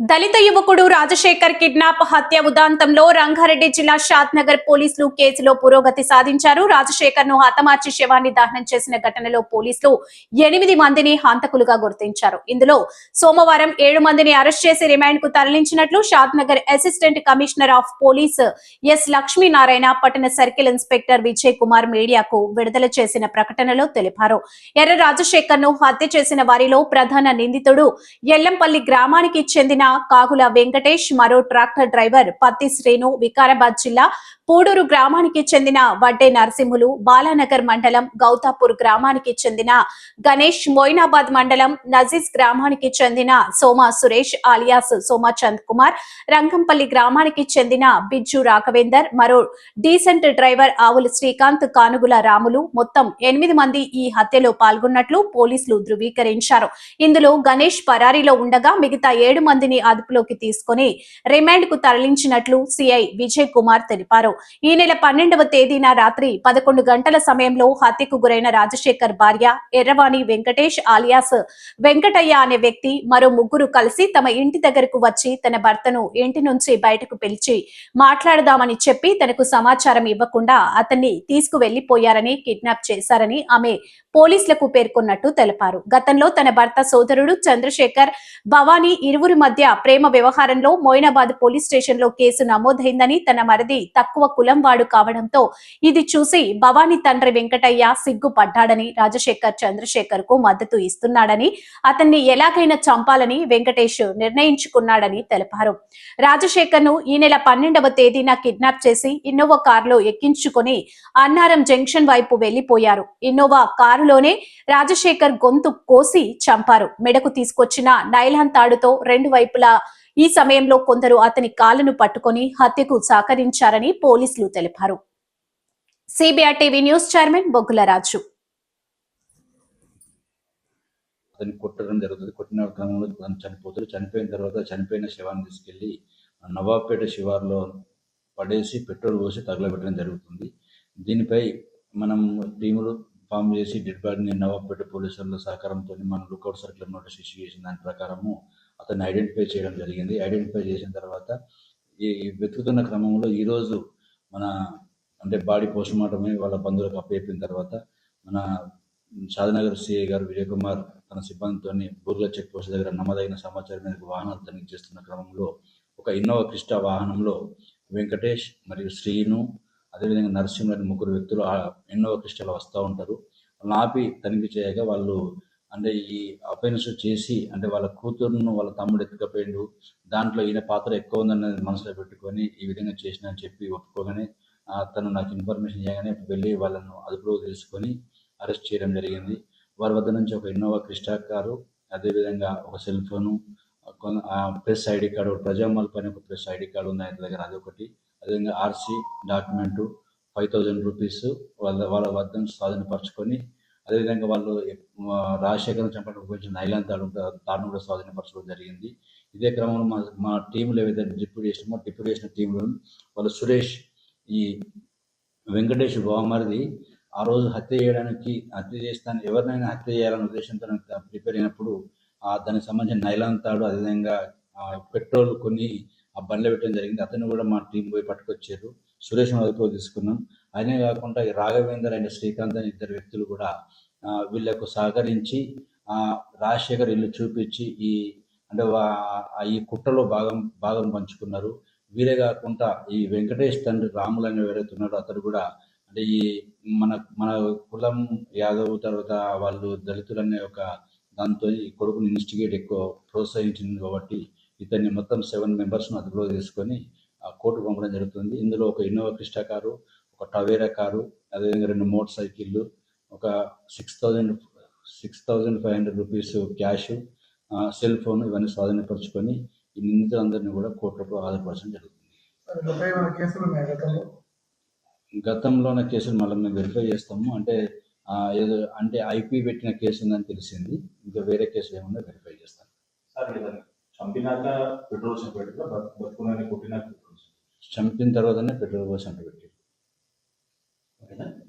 దళిత యువకుడు రాజశేఖర్ కిడ్నాప్ హత్య ఉదాంతంలో రంగారెడ్డి జిల్లా షాద్ నగర్ పోలీసులు కేసులో పురోగతి సాధించారు. రాజశేఖర్ను హతమార్చి శవాన్ని దహనం చేసిన ఘటనలో పోలీసులు ఎనిమిది మందిని హంతకులుగా గుర్తించారు. ఇందులో సోమవారం ఏడు మందిని అరెస్ట్ చేసి రిమాండ్కు తరలించినట్లు Shad Nagar assistant commissioner of police S Lakshminarayana పట్టణ సర్కిల్ ఇన్స్పెక్టర్ విజయ్ కుమార్ మీడియాకు విడుదల చేసిన ప్రకటనలో తెలిపారు. ఎర్ర రాజశేఖర్ను హత్య చేసిన వారిలో ప్రధాన నిందితుడు ఎల్లంపల్లి గ్రామానికి చెందిన కాకుల వెంకటేష్ మరో ట్రాక్టర్ డ్రైవర్ పత్తి శ్రీను వికారాబాద్ జిల్లా పూడూరు గ్రామానికి చెందిన వడ్డే నరసింహులు బాలానగర్ మండలం గౌతాపూర్ గ్రామానికి చెందిన గణేష్ మొయినాబాద్ మండలం నజీజ్ గ్రామానికి చెందిన సోమా సురేష్ ఆలియాస్ సోమా చంద్ కుమార్ రంగంపల్లి గ్రామానికి చెందిన బిజ్జు రాఘవేందర్ మరో డీసెంట్ డ్రైవర్ ఆవుల శ్రీకాంత్ కానుగుల రాములు మొత్తం ఎనిమిది మంది ఈ హత్యలో పాల్గొన్నట్లు పోలీసులు ధృవీకరించారు. ఇందులో గణేష్ పరారీలో ఉండగా మిగతా ఏడు మందిని అదుపులోకి తీసుకుని రిమాండ్కు తరలించినట్లు సిఐ విజయ్ కుమార్ తెలిపారు. ఈ నెల పన్నెండవ తేదీన రాత్రి పదకొండు గంటల సమయంలో హత్యకు గురైన రాజశేఖర్ భార్య ఎర్రవాణి వెంకటేష్ ఆలియాస్. వెంకటయ్య అనే వ్యక్తి మరో ముగ్గురు కలిసి తమ ఇంటి దగ్గరకు వచ్చి తన భర్తను ఇంటి నుంచి బయటకు పిలిచి మాట్లాడదామని చెప్పి తనకు సమాచారం ఇవ్వకుండా అతన్ని తీసుకువెళ్ళిపోయారని కిడ్నాప్ చేశారని ఆమె పోలీసులకు పేర్కొన్నట్టు తెలిపారు. గతంలో తన భర్త సోదరుడు చంద్రశేఖర్ భవానీ ఇరువురి మధ్య ప్రేమ వ్యవహారంలో మోయినాబాద్ పోలీస్ స్టేషన్లో కేసు నమోదైందని తన మరిది తక్కువ కులం వాడు కావడంతో ఇది చూసి భవానీ తండ్రి వెంకటయ్య సిగ్గుపడ్డాడని రాజశేఖర్ చంద్రశేఖర్కు మద్దతు ఇస్తున్నాడని అతన్ని ఎలాగైనా చంపాలని వెంకటేష్ నిర్ణయించుకున్నాడని తెలిపారు. రాజశేఖర్ను ఈ నెల పన్నెండవ తేదీన కిడ్నాప్ చేసి ఇన్నోవా కారులో ఎక్కించుకొని అన్నారం జంక్షన్ వైపు వెళ్ళిపోయారు ఇన్నోవా కారులోనే రాజశేఖర్ గొంతు కోసి చంపారు. మెడకు తీసుకొచ్చిన నైలాన్ తాడుతో రెండు వైపులా ఈ సమయంలో కొందరు అతని కాళ్ళను పట్టుకొని హత్యకు సహకరించారని పోలీసులు తెలిపారు. సిబిఐ టీవీ న్యూస్ చైర్మన్ బొగ్గుల రాజు. అతన్ని కొట్టడం జరుగుతుంది. కొట్టిన క్రమంలో అతను చనిపోతాడు. చనిపోయిన తర్వాత చనిపోయిన శవాన్ని తీసుకెళ్ళి నవాబ్పేట శివార్లో పడేసి పెట్రోల్ పోసి తగలబెట్టడం జరుగుతుంది. దీనిపై మనం టీములు ఫామ్ చేసి డెడ్ బాడీని నవాబ్పేట పోలీసుల సహకారంతో మనం లుకౌట్ సర్కిల్ నోటీస్ ఇష్యూ చేసిన దాని ప్రకారము అతన్ని ఐడెంటిఫై చేయడం జరిగింది. ఐడెంటిఫై చేసిన తర్వాత ఈ వెతుకుతున్న క్రమంలో ఈరోజు మన అంటే బాడీ పోస్ట్ మార్టం వాళ్ళ బంధువులకు అప్పచెప్పిన తర్వాత మన షాదనగర్ సిఐ గారు విజయ్ కుమార్ తన సిబ్బందితో బూర్ల చెక్ పోస్ట్ దగ్గర నమ్మదగిన సమాచారం మేరకు వాహనాలు తనిఖీ చేస్తున్న క్రమంలో ఒక ఇన్నోవా క్రిస్టా వాహనంలో వెంకటేష్ మరియు శ్రీను అదేవిధంగా నరసింహ అనే ముగ్గురు వ్యక్తులు ఇన్నోవా క్రిస్టాలో వస్తూ ఉంటారు. వాళ్ళని ఆపి తనిఖీ చేయగా వాళ్ళు అంటే ఈ అఫైన్స్ చేసి అంటే వాళ్ళ కూతురును వాళ్ళ తమ్ముడు ఎత్తుకపోయిండు దాంట్లో ఈయన పాత్ర ఎక్కువ ఉందన్నది మనసులో పెట్టుకొని ఈ విధంగా చేసిన అని చెప్పి ఒప్పుకోగానే తను నాకు ఇన్ఫర్మేషన్ చేయగానే వెళ్ళి వాళ్ళను అదుపులో తీసుకొని అరెస్ట్ చేయడం జరిగింది. వారి వద్ద నుంచి ఒక ఇన్నోవా క్రిస్టా కారు అదేవిధంగా ఒక సెల్ ఫోను ఆ ప్రెస్ ఐడి కార్డు ఒక ప్రజామాల్ పైన ఒక ప్రెస్ ఐడి కార్డు ఉంది ఆయన దగ్గర అదొకటి. అదేవిధంగా RC document five thousand rupees వాళ్ళ వాళ్ళ వద్ద స్వాధీనపరచుకొని అదేవిధంగా వాళ్ళు రాజశేఖరం చంపడానికి ఉపయోగించిన నైలాన్ తాడు ఉంటే కూడా స్వాధీనపరచడం జరిగింది. ఇదే క్రమంలో మా మా టీంలో ఏవైతే డిప్యూటీ చేసినామో డిప్యూటీ చేసిన టీంలో వాళ్ళు సురేష్ ఈ వెంకటేష్ బావమరిది ఆ రోజు హత్య చేయడానికి హత్య చేస్తాను ఎవరినైనా హత్య చేయాలనే ఉద్దేశంతో ప్రిపేర్ అయినప్పుడు దానికి సంబంధించిన నైలాన్ తాడు అదేవిధంగా పెట్రోల్ కొన్ని ఆ బండ్లో పెట్టడం జరిగింది. అతను కూడా మా టీం పోయి పట్టుకొచ్చారు. సురేష్ అదుపులో తీసుకున్నాం. అదే కాకుండా ఈ రాఘవేందర్ అండ్ శ్రీకాంత్ అనే ఇద్దరు వ్యక్తులు కూడా వీళ్ళకు సహకరించి రాజశేఖర్ ఇల్లు చూపించి ఈ అంటే ఆ ఈ కుట్రలో భాగం భాగం పంచుకున్నారు. వీరే కాకుండా ఈ వెంకటేష్ తండ్రి రాములు అని ఎవరైతే అతడు కూడా అంటే ఈ మన మన కులం యాదవ్ తర్వాత వాళ్ళు దళితులు అనే ఒక దాంతో ఈ కొడుకుని ఇన్స్టిగేట్ ఎక్కువ ప్రోత్సహించింది కాబట్టి ఇతన్ని మొత్తం సెవెన్ మెంబర్స్ను అదుపులో తీసుకొని కోర్టు పంపడం జరుగుతుంది. ఇందులో ఒక ఇన్నోవా క్రిస్టా కారు ఒక టవేరా కారు అదేవిధంగా రెండు మోటార్ సైకిళ్ళు ఒక six thousand six thousand five hundred rupees cash cell phone ఇవన్నీ స్వాధీనపరుచుకొని ఈ నిందితులందరినీ కూడా కోర్టులో హాజరుపరచడం జరుగుతుంది. గతంలో? ఉన్న కేసులు మళ్ళీ మేము వెరిఫై చేస్తాము. అంటే ఏదో అంటే ఐపీ పెట్టిన కేసు ఉందని తెలిసింది. ఇంకా వేరే కేసులు ఏమన్నా వెరిఫై చేస్తాం సార్ లేదండి చంపినాక పెట్రోల్ షాప్ పెట్టిన బతుకున్నాక కొట్టినాక పెట్రోల్ షాప్ చంపిన తర్వాతనే పెట్రోల్ పోసి అంట Né?